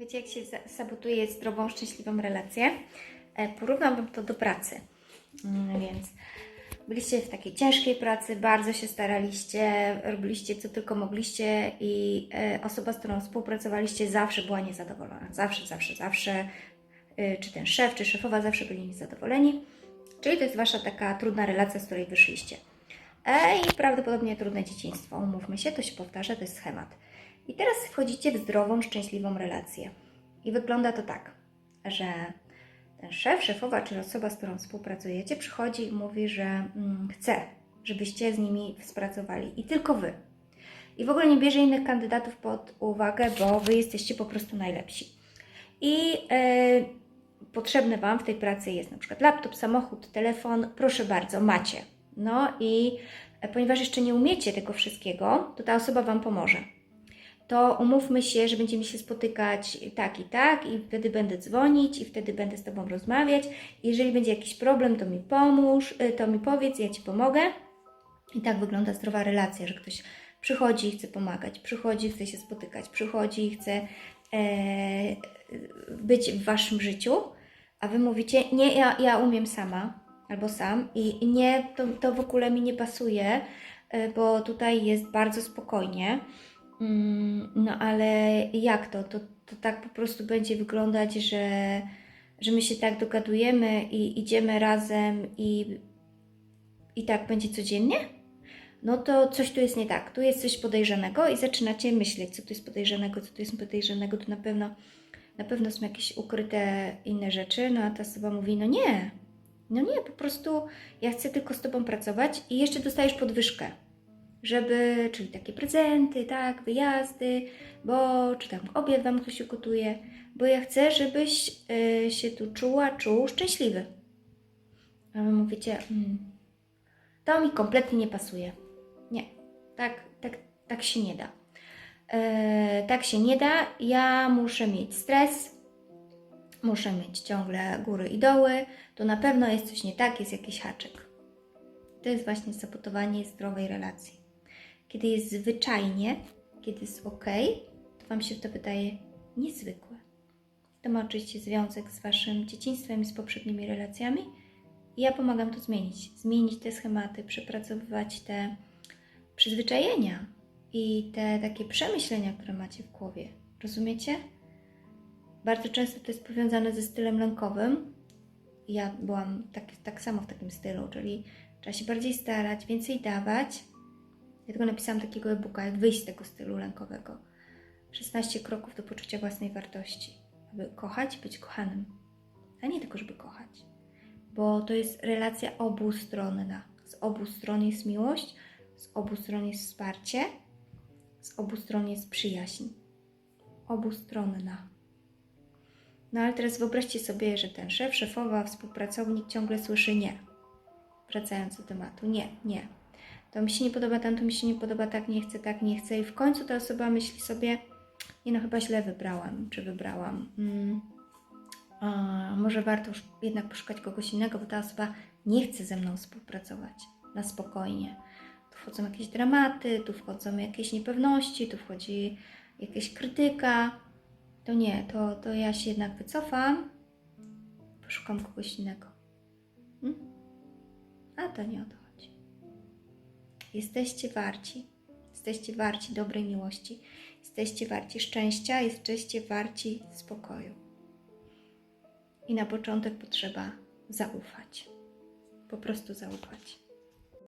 Wiecie, jak się sabotuje zdrową, szczęśliwą relację? E, Porównałabym to do pracy. Mm, Więc byliście w takiej ciężkiej pracy, bardzo się staraliście, robiliście co tylko mogliście i e, osoba, z którą współpracowaliście zawsze była niezadowolona. Zawsze, zawsze, zawsze. E, Czy ten szef, czy szefowa zawsze byli niezadowoleni. Czyli to jest Wasza taka trudna relacja, z której wyszliście. I prawdopodobnie trudne dzieciństwo. Umówmy się, to się powtarza, to jest schemat. I teraz wchodzicie w zdrową, szczęśliwą relację. I wygląda to tak, że ten szef, szefowa czy osoba, z którą współpracujecie, przychodzi i mówi, że mm, chce, żebyście z nimi współpracowali. I tylko wy. I w ogóle nie bierze innych kandydatów pod uwagę, bo wy jesteście po prostu najlepsi. I e, potrzebny Wam w tej pracy jest na przykład laptop, samochód, telefon. Proszę bardzo, macie. No i e, ponieważ jeszcze nie umiecie tego wszystkiego, to ta osoba Wam pomoże to umówmy się, że będziemy się spotykać tak i tak, i wtedy będę dzwonić, i wtedy będę z Tobą rozmawiać. Jeżeli będzie jakiś problem, to mi pomóż, y, to mi powiedz, ja Ci pomogę. I tak wygląda zdrowa relacja, że ktoś przychodzi i chce pomagać, przychodzi, chce się spotykać, przychodzi i chce e, być w Waszym życiu, a Wy mówicie, nie, ja, ja umiem sama, albo sam, i i nie, to, to w ogóle mi nie pasuje, e, bo tutaj jest bardzo spokojnie. Mm, No ale jak to? to? To tak po prostu będzie wyglądać, że, że my się tak dogadujemy i idziemy razem i, i tak będzie codziennie? No to coś tu jest nie tak. Tu jest coś podejrzanego i zaczynacie myśleć, co tu jest podejrzanego, co tu jest podejrzanego. Tu na pewno, na pewno są jakieś ukryte inne rzeczy. No a ta osoba mówi, no nie, no nie, po prostu ja chcę tylko z Tobą pracować i jeszcze dostajesz podwyżkę żeby, czyli takie prezenty, tak, wyjazdy, bo czy tam obiad Wam ktoś ugotuje, bo ja chcę, żebyś y, się tu czuła, czuł szczęśliwy. A Wy mówicie, mm, to mi kompletnie nie pasuje. Nie, tak, tak, tak się nie da. E, tak się nie da. Ja muszę mieć stres, muszę mieć ciągle góry i doły. To na pewno jest coś nie tak, jest jakiś haczyk. To jest właśnie sabotowanie zdrowej relacji. Kiedy jest zwyczajnie, kiedy jest ok, to Wam się to wydaje niezwykłe. To ma oczywiście związek z Waszym dzieciństwem z poprzednimi relacjami. I ja pomagam to zmienić. Zmienić te schematy, przepracowywać te przyzwyczajenia i te takie przemyślenia, które macie w głowie. Rozumiecie? Bardzo często to jest powiązane ze stylem lękowym. Ja byłam tak, tak samo w takim stylu, czyli trzeba się bardziej starać, więcej dawać, Dlatego napisałam takiego e-booka, jak wyjść z tego stylu lękowego. 16 kroków do poczucia własnej wartości. Aby kochać, być kochanym. A nie tylko, żeby kochać. Bo to jest relacja obustronna. Z obu stron jest miłość, z obu stron jest wsparcie, z obu stron jest przyjaźń. Obustronna. No ale teraz wyobraźcie sobie, że ten szef, szefowa, współpracownik ciągle słyszy nie. Wracając do tematu. Nie, nie, to mi się nie podoba, tam to mi się nie podoba, tak nie chcę, tak nie chcę. I w końcu ta osoba myśli sobie, nie no, chyba źle wybrałam, czy wybrałam. Mm. A, może warto już jednak poszukać kogoś innego, bo ta osoba nie chce ze mną współpracować na spokojnie. Tu wchodzą jakieś dramaty, tu wchodzą jakieś niepewności, tu wchodzi jakaś krytyka. To nie, to, to ja się jednak wycofam, poszukam kogoś innego. Hmm? A to nie o to. Jesteście warci. Jesteście warci dobrej miłości. Jesteście warci szczęścia. Jesteście warci spokoju. I na początek potrzeba zaufać. Po prostu zaufać.